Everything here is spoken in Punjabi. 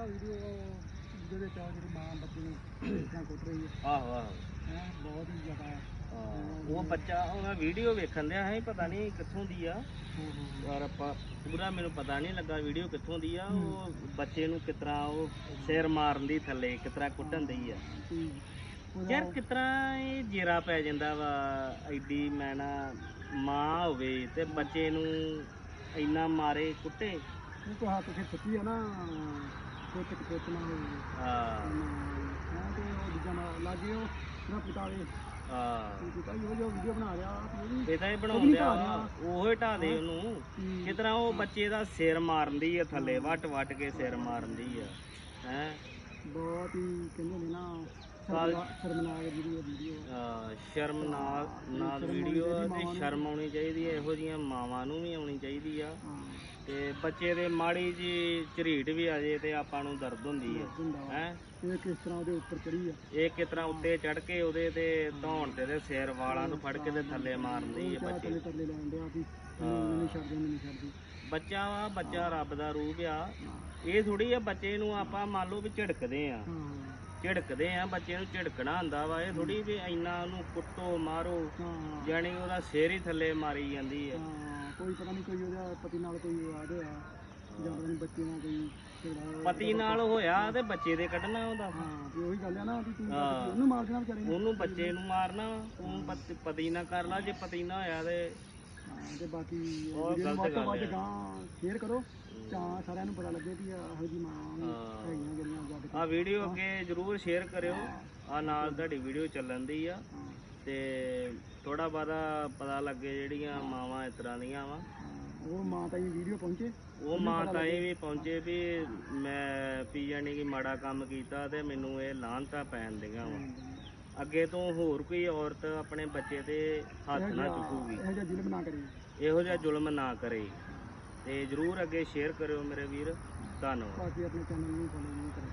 ਆ ਵੀਡੀਓ ਜਿਹਦੇ ਜਿਹੜੀ ਮਾਂ ਬੱਚੇ ਨੂੰ ਇਦਾਂ ਕੁੱਟ ਰਹੀ ਹੈ ਆਹੋ ਆਹੋ। ਹੈਂ, ਬਹੁਤ ਹੀ ਜ਼ਿਆਦਾ। ਹਾਂ, ਉਹ ਬੱਚਾ ਉਹ ਮੈਂ ਵੀਡੀਓ ਵੇਖਣ ਦਿਆ ਹੈ ਪਤਾ ਨਹੀਂ ਕਿੱਥੋਂ ਦੀ ਆ। ਹਾਂ, ਹਾਂ। ਯਾਰ ਆਪਾਂ ਪੂਰਾ ਮੈਨੂੰ ਪਤਾ ਨਹੀਂ ਲੱਗਾ ਵੀਡੀਓ ਕਿੱਥੋਂ ਦੀ ਆ ਉਹ ਬੱਚੇ ਨੂੰ ਕਿਤਰਾ ਉਹ ਸਿਰ ਮਾਰਨ ਦੀ ਥੱਲੇ ਕਿਤਰਾ ਕੁੱਟਣ ਦੀ ਆ। ਤੇ ਉਹਦਾ- ਯਾਰ ਕਿਤਰਾ ਇਹ ਜੇਰਾ ਪੈ ਜਾਂਦਾ ਵਾ ਐਡੀ ਮੈਂ ਨਾ ਮਾਂ ਹੋਵੇ ਤੇ ਬੱਚੇ ਨੂੰ ਇੰਨਾ ਮਾਰੇ ਕੁੱਟੇ। ਉਹ ਤਾਂ ਹੱਥ ਫਿਰ ਸੁੱਤੀ ਆ ਨਾ। ਕੁੱਟ ਕੇ ਕੁੱਟ ਨਾ ਹੋਈ ਹਾਂ। ਹਾਂ ਤੇ ਉਹ ਦੂਜਾ ਨਾਲ ਲੱਗੇ ਉਹ ਨਾ ਪਿਤਾਵੇ ਹਾਂ। ਪਿਤਾ ਹੀ ਉਹ ਜੋ ਵੀਡੀਓ ਬਣਾ ਰਿਹਾ ਉਹ ਵੀ ਇਹ ਤਾਂ ਇਹ ਉਹ ਬਣਾਉਣ ਵਾ ਉਹ ਹੀ। ਢਾ ਦੇ ਉਹਨੂੰ। ਹੂੰ। ਕਿਤਰਾ ਉਹ ਬੱਚੇ ਦਾ ਸਿਰ ਮਾਰਦੀ ਆ ਥੱਲੇ ਵੱਟ ਵੱਟ ਕੇ ਸਿਰ ਮਾਰਦੀ ਆ। ਹੈ? ਬਹੁਤ ਹੀ ਕਹਿੰਦੇ ਨੇ ਨਾ ਸ਼ਰਮਨਾਕ ਵੀਡੀਓ ਵੀਡੀਓ ਤੇ ਸ਼ਰਮ ਆਉਣੀ ਚਾਹੀਦੀ ਹੈ ਇਹੋ ਜੀਆਂ ਮਾਵਾਂ ਨੂੰ ਵੀ ਆਉਣੀ ਚਾਹੀਦੀ ਆ। ਹਾਂ। ਤੇ ਬੱਚੇ ਦੇ ਮਾੜੀ ਜੀ ਝਰੀਟ ਵੀ ਆ ਜੇ ਤੇ ਆਪਾਂ ਨੂੰ ਦਰਦ ਹੁੰਦੀ ਹੈ ਹੁੰਦਾ। ਹੈ? ਇਹ ਕਿਸ ਤਰ੍ਹਾਂ ਉਹਦੇ ਉੱਪਰ ਚੜੀ ਆ? ਇਹ ਕਿਸ ਤਰ੍ਹਾਂ ਉੱਤੇ ਚੜ ਕੇ ਉਹਦੇ ਤੇ ਧੌਣ ਤੇ ਦੇ ਸਿਰ ਵਾਲਾਂ ਨੂੰ ਫੜ ਕੇ ਤੇ ਥੱਲੇ ਮਾਰਦੀ ਹੈ ਬੱਚੇ। ਥੱਲੇ ਥੱਲੇ ਲੈਣ ਡਿਆ ਵੀ ਮੈਨੂੰ ਨਹੀਂ ਛੱਡਦੇ ਮੈਨੂੰ ਛੱਡਦੇ ਬੱਚਾ ਵਾ ਬੱਚਾ ਰੱਬ ਦਾ ਰੂਪ ਆ। ਇਹ ਥੋੜੀ ਆ ਬੱਚੇ ਨੂੰ ਆਪਾਂ ਮੰਨ ਲਓ ਵੀ ਝਿੜਕਦੇ ਆ। ਹਾਂ। ਝਿੜਕਦੇ ਆ ਬੱਚੇ ਨੂੰ ਝਿੜਕਣਾ ਹੁੰਦਾ ਵਾ ਇਹ ਥੋੜੀ ਵੀ ਇੰਨਾ ਉਹਨੂੰ ਕੁੱਟੋ ਮਾਰੋ ਹਾਂ ਜਾਣੀ ਉਹਦਾ ਸਿਰ ਹੀ ਥੱਲੇ ਮਾਰੀ ਜਾਂਦੀ ਹੈ ਹਾਂ ਕੋਈ ਪਤਾ ਨਹੀਂ ਕੋਈ ਉਹਦਾ ਪਤੀ ਨਾਲ ਕੋਈ ਆਦ ਹੋਇਆ ਜਾਂ ਪਤਾ ਨਹੀਂ ਬੱਚੇ ਨਾਲ ਕੋਈ ਝਗੜਾ ਹੋਇਆ। ਪਤੀ ਨਾਲ ਹੋਇਆ ਤੇ ਬੱਚੇ ਦੇ ਕੱਢਣਾ ਉਹਦਾ ਹਾਂ ਤੇ ਉਹੀ ਗੱਲ ਆ ਨਾ ਵੀ ਤੂੰ ਹਾਂ। ਉਹਨੂੰ ਮਾਰ ਦੇਣਾ ਵਿਚਾਰੇ ਨੂੰ ਉਹਨੂੰ ਬੱਚੇ ਨੂੰ ਮਾਰਨਾ ਤੂੰ ਪਤ- ਪਤੀ ਨਾ ਕਰ ਲਾ ਜੇ ਪਤੀ ਨਾ ਹੋਇਆ ਤੇ ਤੇ ਬਾਕੀ ਬਹੁਤ ਵੀਡੀਓ ਨੂੰ ਵੱਧ ਗਲਤ ਤੋਂ ਗੱਲ ਵੱਧ ਹੈ। ਗਾਂ ਸ਼ੇਅਰ ਕਰੋ। ਤਾਂ ਸਾਰਿਆਂ ਨੂੰ ਪਤਾ ਲੱਗੇ ਵੀ ਇਹੋ ਜੀ ਮਾਂ ਵੀ ਹਾਂ। ਹੈਗੀਆਂ ਜਿਹੜੀਆਂ ਜੱਦ ਆ ਵੀਡੀਓ ਅੱਗੇ ਜਰੂਰ ਸ਼ੇਅਰ ਕਰਿਓ। ਆ ਨਾਲ ਤੁਹਾਡੀ ਵੀਡੀਓ ਚੱਲਣ ਦੀ ਆ। ਹਾਂ। ਤੇ ਥੋੜਾ ਬਾਦਾ ਪਤਾ ਲੱਗੇ ਜਿਹੜੀਆਂ ਮਾਵਾਂ ਇਸ ਤਰ੍ਹਾਂ ਦੀਆਂ ਵਾ। ਹਾਂ, ਉਹ ਮਾਂ ਤਾਂ ਇਹ ਵੀਡੀਓ ਪਹੁੰਚੇ? ਉਹ ਮਾਂ ਤਾਂ ਇਹ ਵੀ ਪਹੁੰਚੇ ਵੀ ਮੈਂ ਪੀ ਜਾਣੀ ਕਿ ਮਾੜਾ ਕੰਮ ਕੀਤਾ ਤੇ ਮੈਨੂੰ ਇਹ ਲਾਹਨਤਾਂ ਪੈਣ ਦੀਆਂ ਵਾ। ਅੱਗੇ ਤੋਂ ਹੋਰ ਕੋਈ ਔਰਤ ਆਪਣੇ ਬੱਚੇ ਤੇ ਹੱਥ ਨਾ ਚੁੱਕੂਗੀ। ਇਹੋ ਜਿਹਾ ਜ਼ੁਲਮ ਨਾ ਕਰੀ। ਇਹੋ ਜਿਹਾ ਜ਼ੁਲਮ ਨਾ ਕਰੇ। ਤੇ ਜਰੂਰ ਅੱਗੇ ਸ਼ੇਅਰ ਕਰਿਓ ਮੇਰੇ ਵੀਰ। ਧੰਨਵਾਦ। ਬਾਕੀ ਆਪਣੇ ਚੈਨਲ ਨੂੰ ਫੋਲੋ ਨਹੀਂ ਕਰੋ